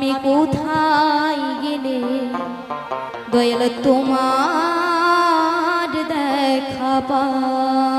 আমি কোথায় গেলে দয়াল তোমার দেখা পাই?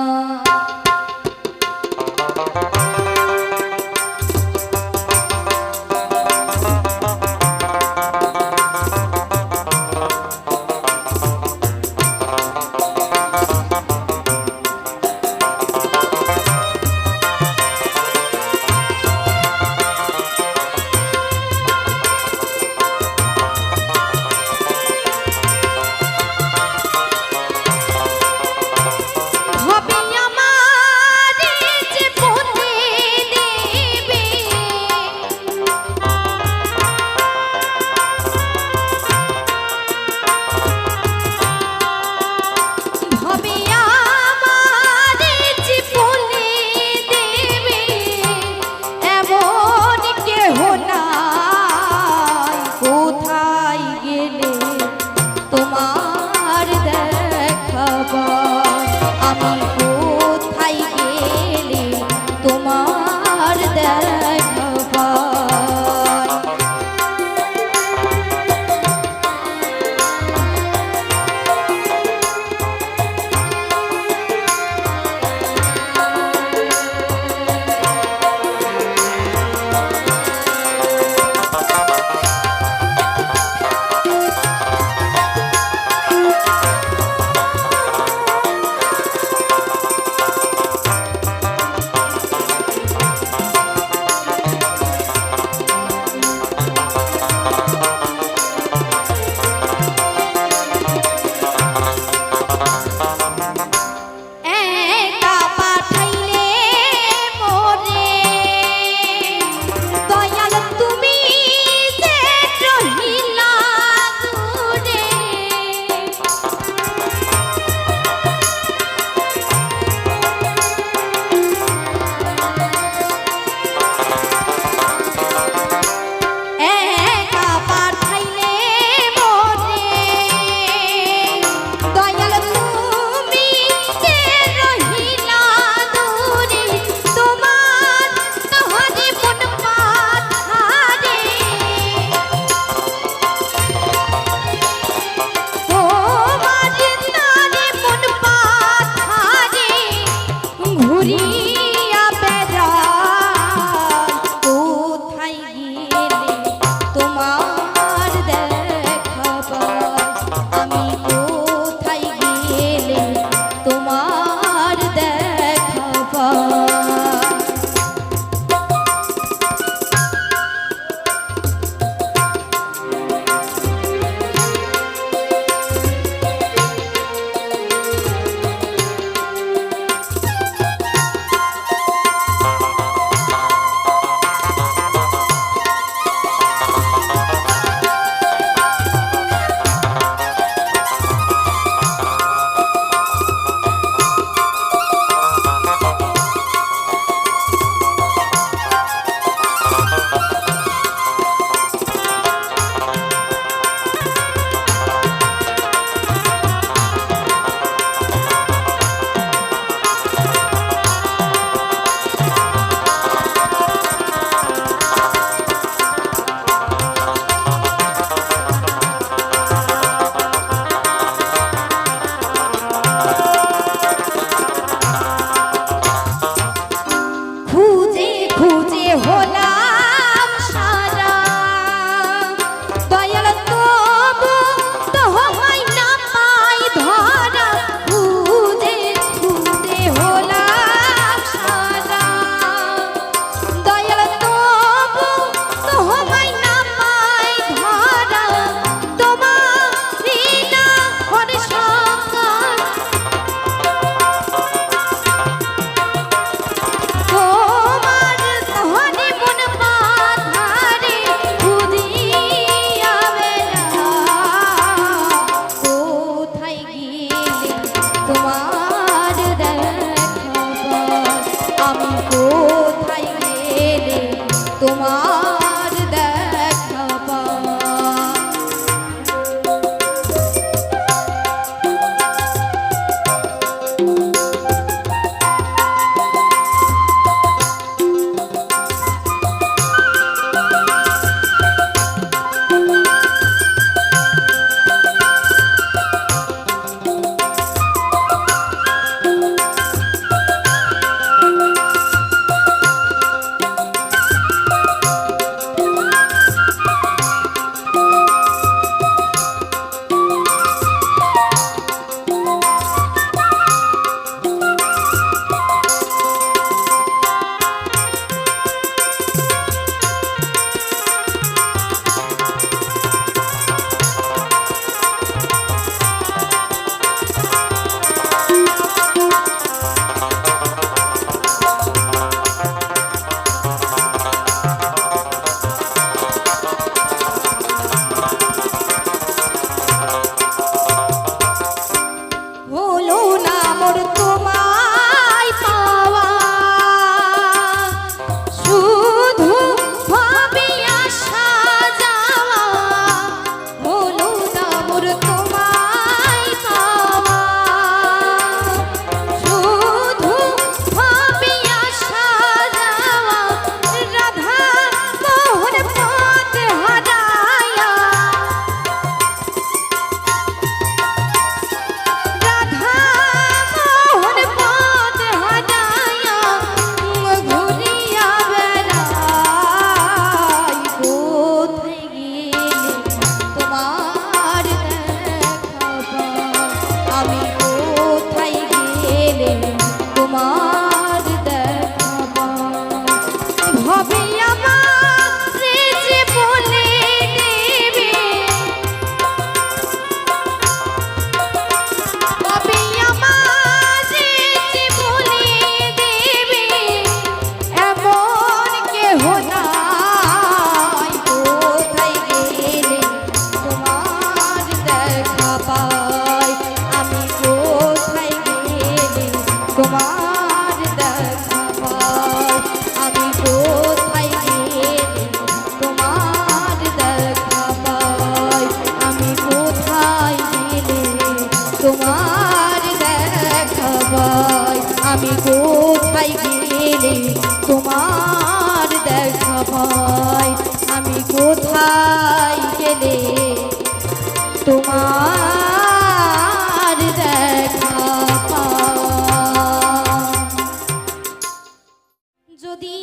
যদি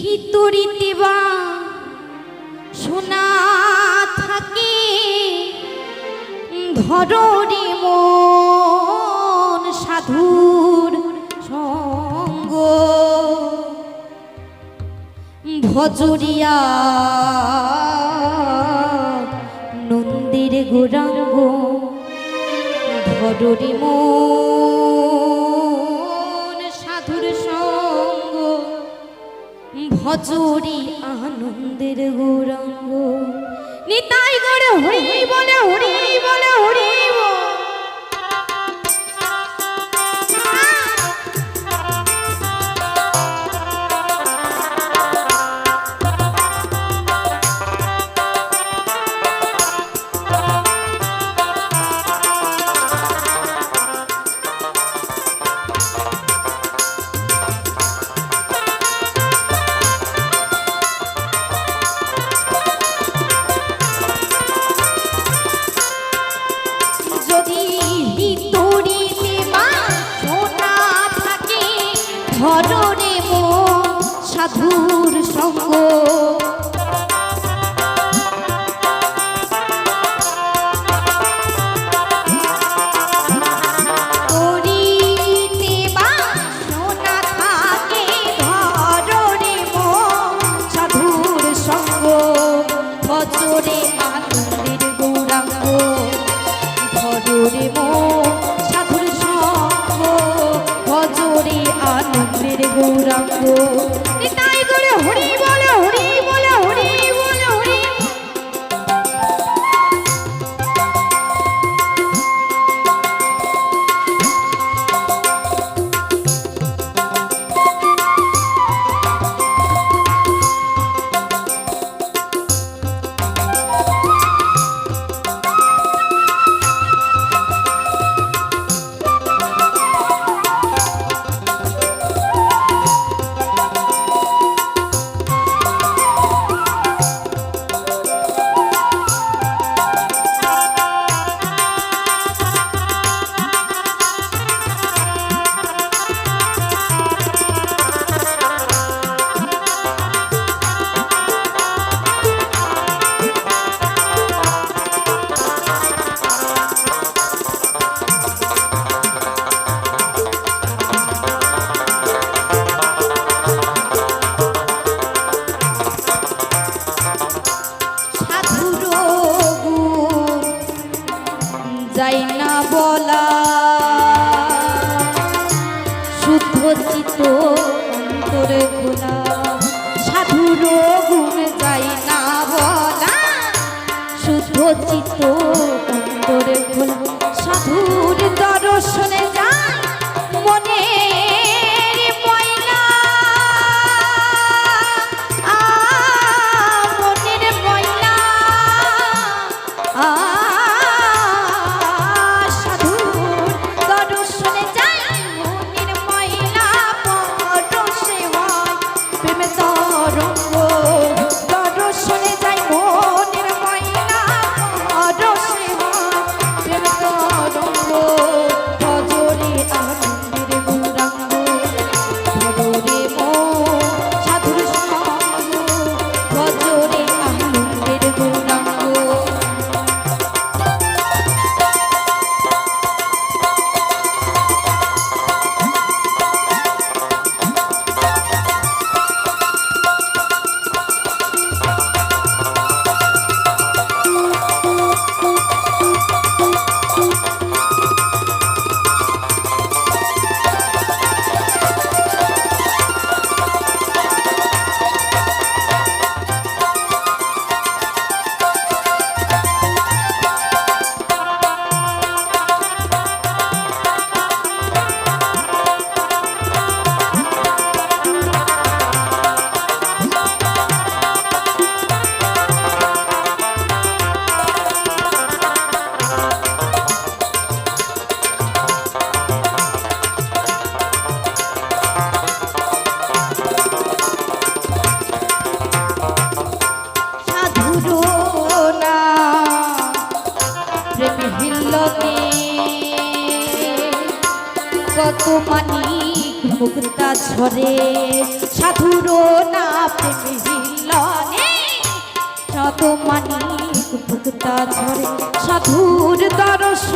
হিতুরিতে বা শোনা থাকে, ধরি মন সাধুর সঙ্গ। ভজরিয়া, নন্দির গোরাঙ্গ, ধরি মন সাধুর হজরি আনন্দের গৌরঙ্গ। নিতাই গড়ে হরি বলে হরি বলে হরি বলে। ধরে সাধুর না। প্রেমিলনে মানিক ভক্তা সাধুর দরশ